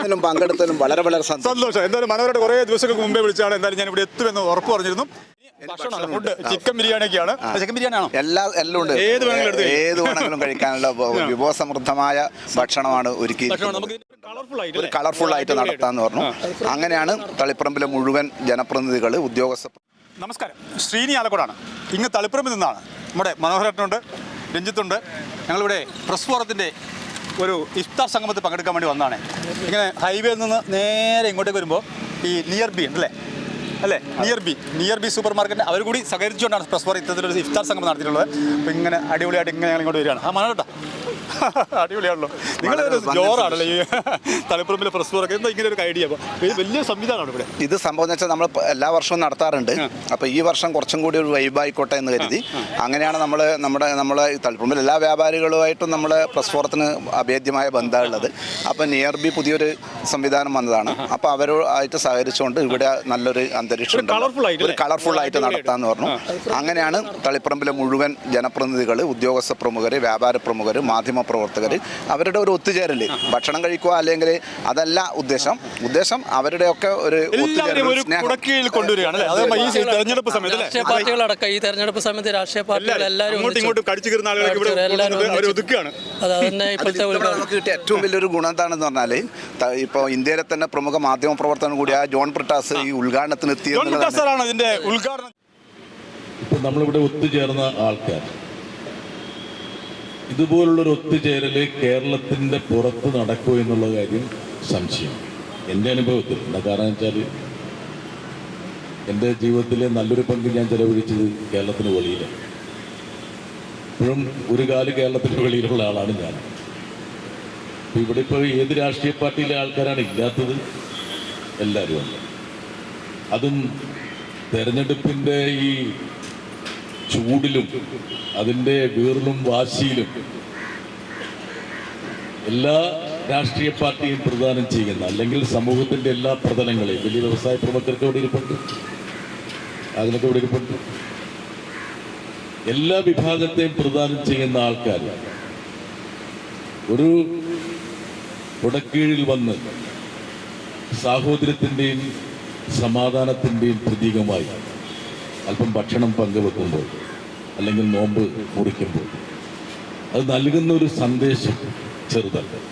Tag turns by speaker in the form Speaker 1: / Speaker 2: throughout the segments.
Speaker 1: ഇതിലും പങ്കെടുത്തതിലും വളരെ വളരെ സന്തോഷം.
Speaker 2: എന്തായാലും മനോഹരയുടെ കുറേ ദിവസങ്ങൾക്ക് മുമ്പേ വിളിച്ചാണ്. എന്തായാലും ഞാൻ ഇവിടെ എത്തുമെന്ന് ഉറപ്പ് പറഞ്ഞിരുന്നു. ഫുഡ്. ചിക്കൻ ബിരിയാണിയൊക്കെയാണ്. ചിക്കൻ ബിരിയാണി ആണോ
Speaker 1: എല്ലാ എല്ലാം ഉണ്ട്.
Speaker 2: ഏത് വേണമെങ്കിലും.
Speaker 1: ഏത് വേണമെങ്കിലും കഴിക്കാനുള്ള വിഭവസമൃദ്ധമായ ഭക്ഷണമാണ് ഒരുക്കി ഒരു കളർഫുൾ ആയിട്ട് നടത്താന്ന് പറഞ്ഞു. അങ്ങനെയാണ് തളിപ്പറമ്പിലെ മുഴുവൻ ജനപ്രതിനിധികൾ ഉദ്യോഗസ്ഥ
Speaker 2: നമസ്കാരം. ശ്രീനി ആലക്കോടാണ്. ഇങ്ങ് തളിപ്പറമ്പിൽ നിന്നാണ്. നമ്മുടെ മനോഹരേട്ടനുണ്ട് രഞ്ജിത്തുണ്ട്. ഞങ്ങളിവിടെ പ്രസ് ഫോറത്തിന്റെ ഒരു ഇഫ്താർ സംഗമത്തിൽ പങ്കെടുക്കാൻ വേണ്ടി വന്നതാണ് ഇങ്ങനെ ഹൈവേയിൽ നിന്ന് നേരെ ഇങ്ങോട്ടേക്ക് വരുമ്പോൾ ഈ നിയർ ബി ഉണ്ടല്ലേ? അല്ലേ? Near B near B super market അവർ കൂടി സഹകരിച്ചുകൊണ്ടാണ് പ്രസ് ഫോർ ഇത്തരത്തിലൊരു ഇഫ്താർ സംഗമം നടത്തിയിട്ടുള്ളത്. അപ്പോൾ ഇങ്ങനെ അടിപൊളിയായിട്ട് ഇങ്ങനെ ഞങ്ങൾ ഇങ്ങോട്ട് വരികയാണ്. ആ മനോഹരട്ടാ അടിപൊളിയാണല്ലോ.
Speaker 1: നിങ്ങൾ
Speaker 2: ജോറാണല്ലോ ഈ തലപ്പുറമ്പിലെ പ്രസ് ഫോറൊക്കെ എന്താ ഇങ്ങനെ ഒരു ഐഡിയ ഇത് വലിയ സംവിധാനമാണ് ഇവിടെ.
Speaker 1: ഇത് സംഭവം എന്ന് വെച്ചാൽ നമ്മൾ എല്ലാ വർഷവും നടത്താറുണ്ട്. അപ്പോൾ ഈ വർഷം കുറച്ചും കൂടി ഒരു വൈബായിക്കോട്ടെ എന്ന് കരുതി. അങ്ങനെയാണ് നമ്മൾ നമ്മുടെ നമ്മളെ തലപ്പുറമ്പിൽ എല്ലാ വ്യാപാരികളുമായിട്ടും നമ്മൾ പ്രസ് ഫോറത്തിന് അഭേദ്യമായ ബന്ധമുള്ളത് അപ്പോൾ നിയർ ബി പുതിയൊരു സംവിധാനം വന്നതാണ്. അപ്പോൾ അവരുമായിട്ട് സഹകരിച്ചുകൊണ്ട് ഇവിടെ നല്ലൊരു അന്തരീക്ഷം
Speaker 2: ഒരു
Speaker 1: കളർഫുൾ ആയിട്ട് നടത്താമെന്ന് പറഞ്ഞു. അങ്ങനെയാണ് തളിപ്പറമ്പിലെ മുഴുവൻ ജനപ്രതിനിധികൾ ഉദ്യോഗസ്ഥ പ്രമുഖർ വ്യാപാര പ്രമുഖർ മാധ്യമ പ്രവർത്തകർ അവരുടെ ഒരു ഒത്തുചേരൽ ഭക്ഷണം കഴിക്കുക അല്ലെങ്കിൽ അതല്ല ഉദ്ദേശം. ഉദ്ദേശം അവരുടെയൊക്കെ ഒരു
Speaker 2: തെരഞ്ഞെടുപ്പ് സമയത്ത്
Speaker 3: രാഷ്ട്രീയ പാർട്ടികളടക്കം ഈ തെരഞ്ഞെടുപ്പ് സമയത്ത് രാഷ്ട്രീയ പാർട്ടികൾ എല്ലാവരും
Speaker 2: അങ്ങോട്ടും
Speaker 3: ഒന്നിച്ച്
Speaker 2: ഇങ്ങോട്ടും കടിച്ചു കീറുന്ന ആളുകളൊക്കെ ഇവിടെ
Speaker 3: എല്ലാവരും
Speaker 2: കൊണ്ടുവന്നിട്ട് അവർ
Speaker 3: ഒന്നിച്ച്
Speaker 2: ഒതുക്കുകയാണ്.
Speaker 3: അത് തന്നെ
Speaker 1: അതിൽ
Speaker 3: ഇപ്പോഴത്തെ
Speaker 1: നമുക്ക് കിട്ടിയ ഏറ്റവും വലിയൊരു ഗുണം എന്താണെന്ന് പറഞ്ഞാൽ ഇപ്പോൾ ഇന്ത്യയിലെ തന്നെ പ്രമുഖ മാധ്യമ പ്രവർത്തനം കൂടിയ ജോൺ പ്രിട്ടാസ് ഈ ഉദ്ഘാടനത്തിന്
Speaker 4: എത്തിയത് നമ്മളിവിടെ ഒത്തുചേർന്ന ആൾക്കാർ ഇതുപോലുള്ളൊരു ഒത്തുചേരൽ കേരളത്തിന്റെ പുറത്ത് നടക്കൂ എന്നുള്ള കാര്യം സംശയം. എന്റെ അനുഭവത്തിൽ. എന്താ കാരണം വെച്ചാൽ എന്റെ ജീവിതത്തിലെ നല്ലൊരു പങ്ക് ഞാൻ ചെലവഴിച്ചത് കേരളത്തിന് വെളിയിലാണ് ഇപ്പോഴും ഒരു കാൽ കേരളത്തിന് വെളിയിലുള്ള ആളാണ് ഞാൻ. ഇവിടെ ഇപ്പോൾ ഏത് രാഷ്ട്രീയ പാർട്ടിയിലെ ആൾക്കാരാണ് ഇല്ലാത്തത്? എല്ലാവരും അതും തെരഞ്ഞെടുപ്പിന്റെ ഈ ചൂടിലും അതിന്റെ വീറിലും വാശിയിലും എല്ലാ രാഷ്ട്രീയ പാർട്ടിയും പ്രദാനം ചെയ്യുന്ന അല്ലെങ്കിൽ സമൂഹത്തിന്റെ എല്ലാ പ്രതലങ്ങളെയും വലിയ വ്യവസായ പ്രമുഖർക്ക് ഇവിടെ ഇരിപ്പുണ്ട്? അതിനൊക്കെ ഇവിടെ ഇരിപ്പുണ്ട്? എല്ലാ വിഭാഗത്തെയും പ്രദാനം ചെയ്യുന്ന ആൾക്കാർ ഒരു കുടക്കീഴിൽ വന്ന് സാഹോദര്യത്തിന്റെയും സമാധാനത്തിന്റെയും പ്രതീകമായി അല്പം ഭക്ഷണം പങ്കുവെക്കുമ്പോൾ അല്ലെങ്കിൽ നോമ്പ് മുറിക്കുമ്പോൾ. അത് നൽകുന്ന ഒരു സന്ദേശം ചെറുതല്ല.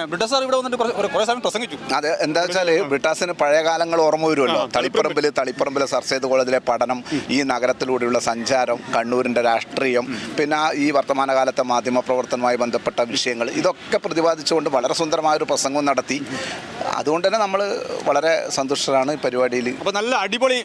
Speaker 2: ഏ, ബ്രിട്ടാസ് സാർ ഇവിടെ വന്നിട്ട് കുറച്ച് ഒരു- സമയം പ്രസംഗിച്ചു.
Speaker 1: അത് എന്താ വെച്ചാൽ ബ്രിട്ടാസിന് പഴയ കാലങ്ങൾ ഓർമ്മ വരുമല്ലോ. തളിപ്പറമ്പിൽ. തളിപ്പറമ്പിലെ സർ സെയ്ദ് കോളേജിലെ പഠനം ഈ നഗരത്തിലൂടെയുള്ള സഞ്ചാരം കണ്ണൂരിന്റെ രാഷ്ട്രീയം പിന്നെ ഈ വർത്തമാനകാലത്തെ മാധ്യമ പ്രവർത്തനവുമായി ബന്ധപ്പെട്ട വിഷയങ്ങൾ ഇതൊക്കെ പ്രതിപാദിച്ചുകൊണ്ട് വളരെ സുന്ദരമായ ഒരു പ്രസംഗം നടത്തി. അതുകൊണ്ട് തന്നെ നമ്മൾ വളരെ സന്തുഷ്ടരാണ് ഈ പരിപാടിയിൽ
Speaker 2: അപ്പോൾ നല്ല അടിപൊളി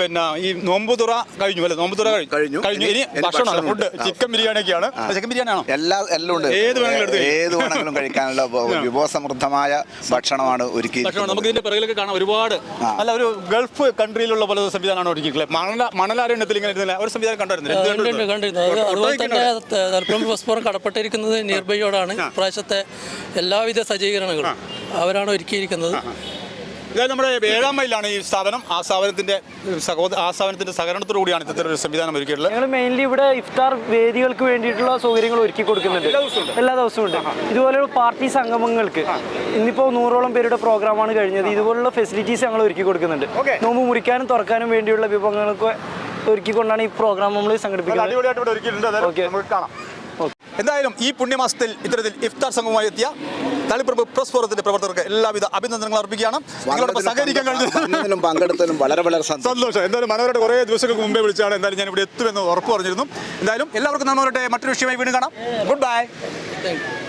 Speaker 2: പിന്നെ ഈ നോമ്പുതുറ കഴിഞ്ഞു അല്ലെ? നോമ്പുതുറ
Speaker 1: കഴിഞ്ഞു.
Speaker 2: കഴിഞ്ഞു. ഇനി ഭക്ഷണമാണ് ഫുഡ് ചിക്കൻ ബിരിയാണി ബിരിയാണിയൊക്കെയാണ് ചിക്കൻ ബിരിയാണി ആണോ
Speaker 1: എല്ലാ എല്ലാം ഉണ്ട്.
Speaker 2: ഏത് വേണമെങ്കിലും.
Speaker 1: ഏത് വേണമെങ്കിലും കഴിക്കാനുള്ള വിഭവ വിഭവസമൃദ്ധമായ ഭക്ഷണമാണ് ഒരുക്കി
Speaker 2: ഭക്ഷണം. നമുക്ക് ഇതിന്റെ പിറകിലൊക്കെ കാണാം ഒരുപാട്. അല്ല ഒരു ഗൾഫ് കൺട്രിയിലുള്ള പല സംവിധാനമാണ് ഒരുക്കിയിട്ടുള്ളത് മണല മണലാരണ്യത്തിൽ ഇങ്ങനെ ഇരുന്നില്ല? ഒരു സംവിധാനം കണ്ടായിരുന്നു
Speaker 3: കണ്ടിരുന്നു. അതുപോലെ തന്നെ കടപ്പെട്ടിരിക്കുന്നത് നിയർബൈയോടാണ് ഇപ്രാവശ്യത്തെ എല്ലാവിധ സജ്ജീകരണങ്ങളും അവരാണ് ഒരുക്കിയിരിക്കുന്നത്.
Speaker 2: ഇതായത് നമ്മുടെ ഏഴാം മൈലാണ് ഈ സ്ഥാപനം. ആ സ്ഥാപനത്തിന്റെ സഹോദര ആ സ്ഥാപനത്തിന്റെ സഹകരണത്തോടു കൂടിയാണ് ഇത്തരത്തിലൊരു സംവിധാനം ഒരുക്കിയിട്ടുള്ളത്.
Speaker 5: ഞങ്ങൾ മെയിൻലി ഇവിടെ ഇഫ്താർ വേദികൾക്ക് വേണ്ടിയിട്ടുള്ള സൗകര്യങ്ങൾ ഒരുക്കി കൊടുക്കുന്നുണ്ട്. എല്ലാ ദിവസവും ഉണ്ട്. ഇതുപോലെയുള്ള പാർട്ടി സംഗമങ്ങൾക്ക് ഇന്നിപ്പോ നൂറോളം പേരുടെ പ്രോഗ്രാമാണ് കഴിഞ്ഞത്. ഇതുപോലുള്ള ഫെസിലിറ്റീസ് ഞങ്ങൾ ഒരുക്കി കൊടുക്കുന്നുണ്ട്. നോമ്പ് മുറിക്കാനും തുറക്കാനും വേണ്ടിയുള്ള വിഭവങ്ങളൊക്കെ ഒരുക്കിക്കൊണ്ടാണ് ഈ പ്രോഗ്രാം നമ്മൾ സംഘടിപ്പിക്കുന്നത്.
Speaker 2: അടിപൊളിയായിട്ട് ഇവിടെ ഒരുക്കിയിട്ടുണ്ട്.
Speaker 5: ഓക്കെ
Speaker 2: നമുക്ക് കാണാം. എന്തായാലും ഈ പുണ്യമാസത്തിൽ ഇത്തരത്തിൽ ഇഫ്താർ സംഘവുമായി എത്തിയ തളിപ്പറമ്പ് പ്രസ് ഫോറത്തിന്റെ പ്രവർത്തകർക്ക് എല്ലാവിധ അഭിനന്ദനങ്ങൾ അർപ്പിക്കുകയാണ്. നിങ്ങളോടൊപ്പം സഹകരിക്കാൻ കഴിഞ്ഞത്
Speaker 1: വന്നതിലും പങ്കെടുത്തതിലും വളരെ വളരെ
Speaker 2: സന്തോഷം. എന്തായാലും മനോഹരയുടെ കുറേ ദിവസങ്ങൾക്ക് മുമ്പേ വിളിച്ചാണ് എന്തായാലും ഞാൻ ഇവിടെ എത്തുമെന്ന് ഉറപ്പ് പറഞ്ഞിരുന്നു. എന്തായാലും എല്ലാവർക്കും നന്മ വരട്ടെ മറ്റൊരു വിഷയമായി വീണ്ടും കാണാം. Good bye
Speaker 3: thank you